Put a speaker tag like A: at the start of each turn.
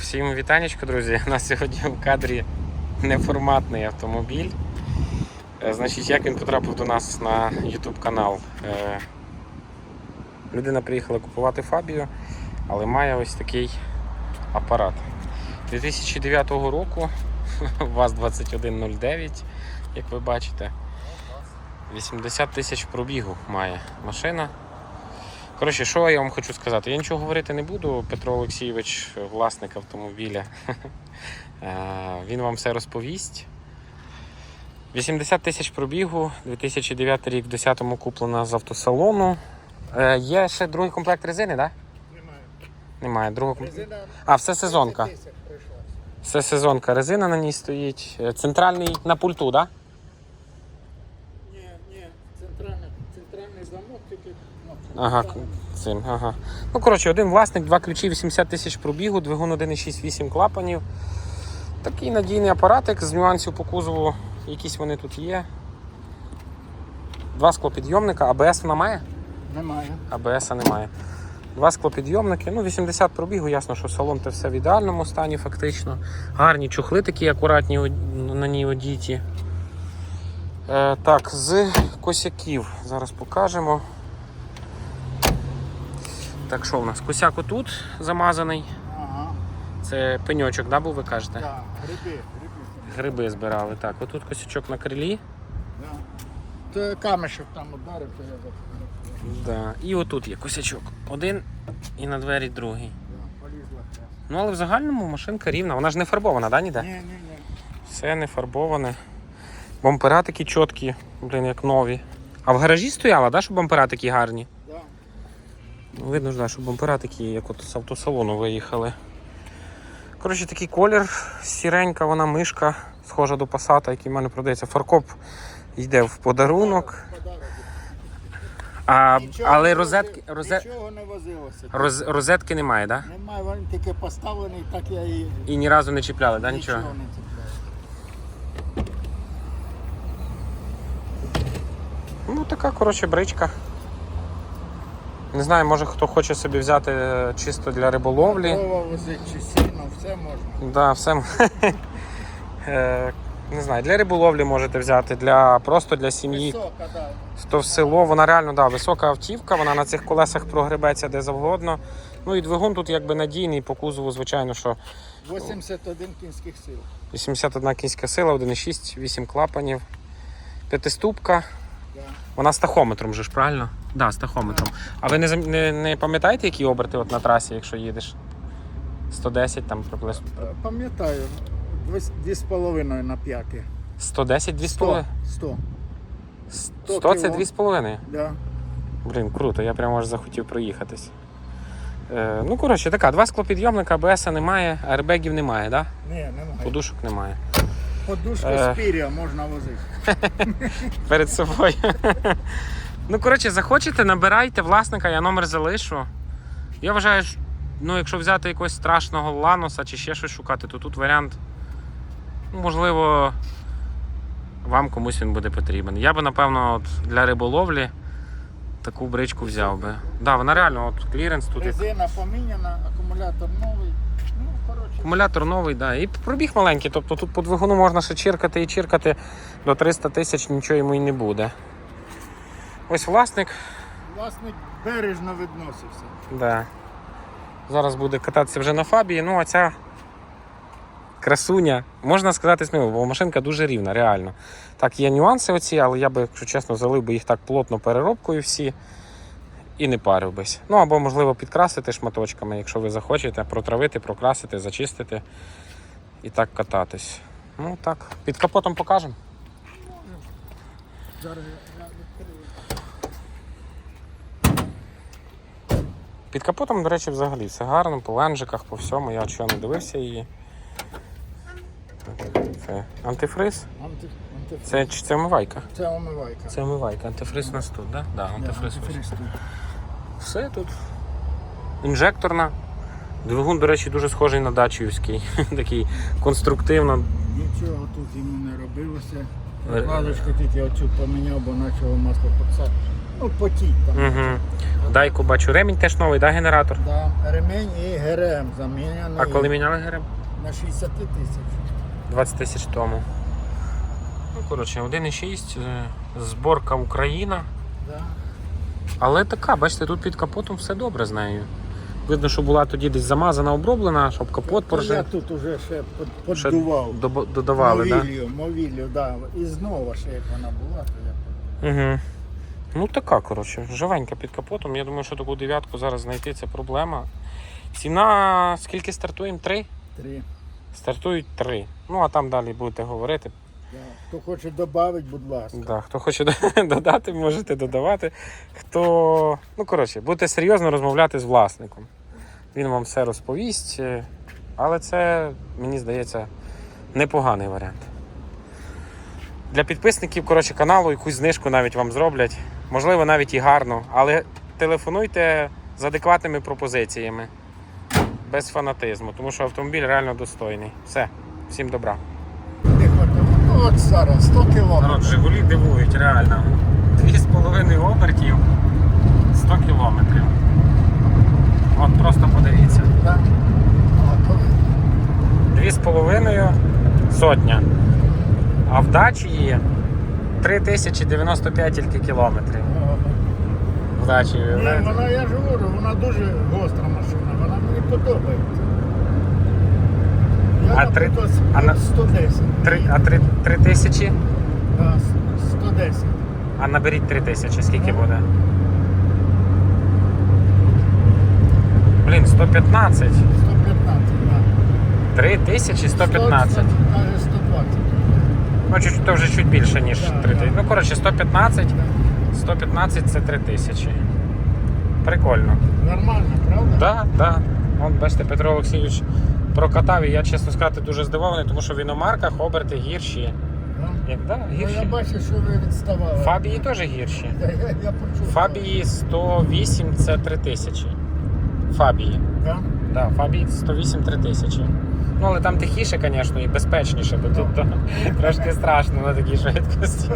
A: всім вітанечко, друзі. У нас сьогодні в кадрі неформатний автомобіль. Е, Значить, як він потрапив до нас на YouTube канал. Е, Людина приїхала купувати Фабію, але має ось такий апарат. 2009 року ВАЗ-2109, як ви бачите. 80 тисяч пробігу має машина. Коротше, що я вам хочу сказати? Я нічого говорити не буду. Петро Олексійович, власник автомобіля, е, він вам все розповість. 80 тисяч пробігу, 2009 рік, в 10-му куплена з автосалону. Е, Є ще другий комплект резини, так? Да?
B: Немає.
A: Немає. Другого...
B: Резина
A: А, все сезонка.
B: 30 тисяч прийшлась.
A: Все сезонка резина на ній стоїть. Е, Центральний на пульту, так? Да? Ага, цим, ага. Ну, коротше, один власник, два ключі, 80 тисяч пробігу, двигун 1,6, 8 клапанів. Такий надійний апаратик з нюансів по кузову, якісь вони тут є. Два склопідйомника, АБС вона має?
B: Немає.
A: АБС немає. Два склопідйомники, ну 80 пробігу, ясно, що салон це все в ідеальному стані, фактично. Гарні чухли такі акуратні на ній одіті. Е, так, з косяків зараз покажемо. Так, що в нас? Косяк отут замазаний.
B: Ага.
A: Це пеньочок, да, був, ви кажете?
B: Так, гриби, гриби.
A: Гриби збирали. Так, отут косячок на крилі.
B: Да. Камешок там ударив, то я запомнив.
A: Да. І отут є косячок. Один і на двері другий.
B: Да,
A: Ну, але в загальному машинка рівна. Вона ж не фарбована, да, ніде?
B: Ні, ні, ні.
A: Все не фарбоване. Бампера такі чіткі, блін, як нові. А в гаражі стояла, да, що бампера такі гарні? Ну, видно ж, да, що бампера такі, як от з автосалону виїхали. Коротше, такий колір, сіренька, вона мишка, схожа до пасата, який в мене продається. Фаркоп йде в подарунок. А,
B: Нічого
A: але
B: не
A: розетки,
B: возив-
A: розе,
B: Нічого не возилося.
A: роз, розетки немає, да?
B: Немає, він тільки поставлений, так я і
A: І ні разу не чіпляли, да, нічого?
B: нічого не цепляю.
A: Ну, така, коротше, бричка. Не знаю, може хто хоче собі взяти е, чисто для риболовлі.
B: Дрова возить чи сіно, все можна.
A: Да, все. Е, Не знаю, для риболовлі можете взяти, для, просто для сім'ї.
B: Висока, да.
A: То в село, вона реально да, висока автівка, вона на цих колесах прогребеться де завгодно. Ну і двигун тут якби надійний, по кузову, звичайно, що
B: 81 кінських сил.
A: 81 кінська сила, 1,6, 8 клапанів, п'ятиступка.
B: Да.
A: Вона з тахометром же ж, правильно? Да, з тахометром. А ви не, зам- не, не пам'ятаєте, які оберти от на трасі, якщо їдеш? 110 там приблизно.
B: Е, Пам'ятаю, десь- дві з половиною на п'яки.
A: 110 2,5?
B: 100. 100.
A: 100 це
B: кіло.
A: 2,5?
B: Да.
A: Блін, круто, я прямо аж захотів проїхатись. Е, ну, коротше, така, два склопідйомника, АБС немає, аербегів немає, да?
B: Ні, немає.
A: подушок немає.
B: Подушку
A: Е.
B: з пір'я можна возити.
A: Перед собою. Ну, коротше, захочете, набирайте власника, я номер залишу. Я вважаю, що, ну, якщо взяти якогось страшного ланоса чи ще щось шукати, то тут варіант, ну, можливо, вам комусь він буде потрібен. Я би, напевно, от, для риболовлі таку бричку взяв би. Да, вона реально, от кліренс тут.
B: Резина поміняна, акумулятор новий. Ну, коротше.
A: Акумулятор новий, да. І пробіг маленький, тобто тут по двигуну можна ще чиркати і чиркати до 300 тисяч, нічого йому і не буде. Ось власник.
B: Власник бережно відносився.
A: Да. Зараз буде кататися вже на фабії. Ну, а ця красуня, можна сказати сміло, бо машинка дуже рівна, реально. Так, є нюанси оці, але я би, якщо чесно, залив би їх так плотно переробкою всі і не парив бись. Ну або, можливо, підкрасити шматочками, якщо ви захочете, протравити, прокрасити, зачистити і так кататись. Ну так, під капотом покажемо.
B: Зараз я відкрию.
A: Під капотом, до речі, взагалі все гарно, по ленжиках, по всьому. Я чого не дивився її. Це антифриз.
B: Анти, антифриз.
A: Це, чи це омивайка?
B: Це омивайка.
A: Це омивайка. Антифриз у нас тут, так? Да? Да, антифриз. ось.
B: антифриз тут.
A: Все тут. Інжекторна. Двигун, до речі, дуже схожий на дачівський. Такий конструктивно.
B: Нічого тут йому не робилося.
A: Е.
B: Вкладочку тільки оцю поміняв, бо почало масло підсад- Ну, потік там.
A: Угу. Дайку бачу. Ремінь теж новий, да, генератор?
B: Да, ремень і ГРМ заміняний
A: А коли міняли ГРМ?
B: на 60 тисяч.
A: 20 тисяч тому. Ну, коротше, 1,6, е, зборка Україна.
B: Да.
A: Але така, бачите, тут під капотом все добре з нею. Видно, що була тоді десь замазана, оброблена, щоб капот
B: То Я тут уже ще под-
A: Ще
B: поддував.
A: добо- додавали, так?
B: Мовілію, мовілію, да. І знову ще як вона була, то я
A: Угу. Ну така, коротше, живенька під капотом. Я думаю, що таку дев'ятку зараз знайти це проблема. Ціна скільки стартуємо? Три?
B: три.
A: Стартують три. Ну а там далі будете говорити.
B: Да. Хто хоче додати, будь ласка.
A: Да, хто хоче додати, можете додавати. Хто. Ну, коротше, будете серйозно розмовляти з власником. Він вам все розповість. е, Але це, мені здається, непоганий варіант. Для підписників коротше, каналу якусь знижку навіть вам зроблять. Можливо, навіть і гарно. Але телефонуйте з адекватними пропозиціями. Без фанатизму, тому що автомобіль реально достойний. Все, всім добра.
B: Ну от зараз 100
A: Народ,
B: кілометрів.
A: Жигулі дивують, реально. 2,5 обертів 100 кілометрів. От просто подивіться.
B: А, коли?
A: 2,5 сотня. А в дачі є 3095 тільки кілометрів. В дачі.
B: Ні, вона, я ж говорю, вона дуже гостра машина, вона мені подобається. Я,
A: А три- а на-
B: 110.
A: Три, а 3, 3 тисячі?
B: Да, 110.
A: А наберіть 3 тисячі, скільки буде? Блін, 115.
B: 115, так.
A: 3 тисячі 115.
B: Навіть 120.
A: Ну, чуть, то вже чуть більше, ніж 3 тисячі. Ну, коротше, 115. 115 це 3 тисячі. Прикольно.
B: Нормально, правда?
A: Так, так. От бачите, Петро Олексійович прокатав, і я, чесно сказати, дуже здивований, тому що в іномарках оберти гірші.
B: Да?
A: Як, да,
B: Ну, я
A: гірші.
B: бачу, що ви відставали.
A: Фабії теж гірші.
B: Я, я, я почув.
A: Фабії 108 це 3 тисячі. Фабії.
B: Да?
A: Да, Фабії 108 3 тисячі. Ну, але там тихіше, звісно, і безпечніше, бо тут трошки страшно на такій швидкості.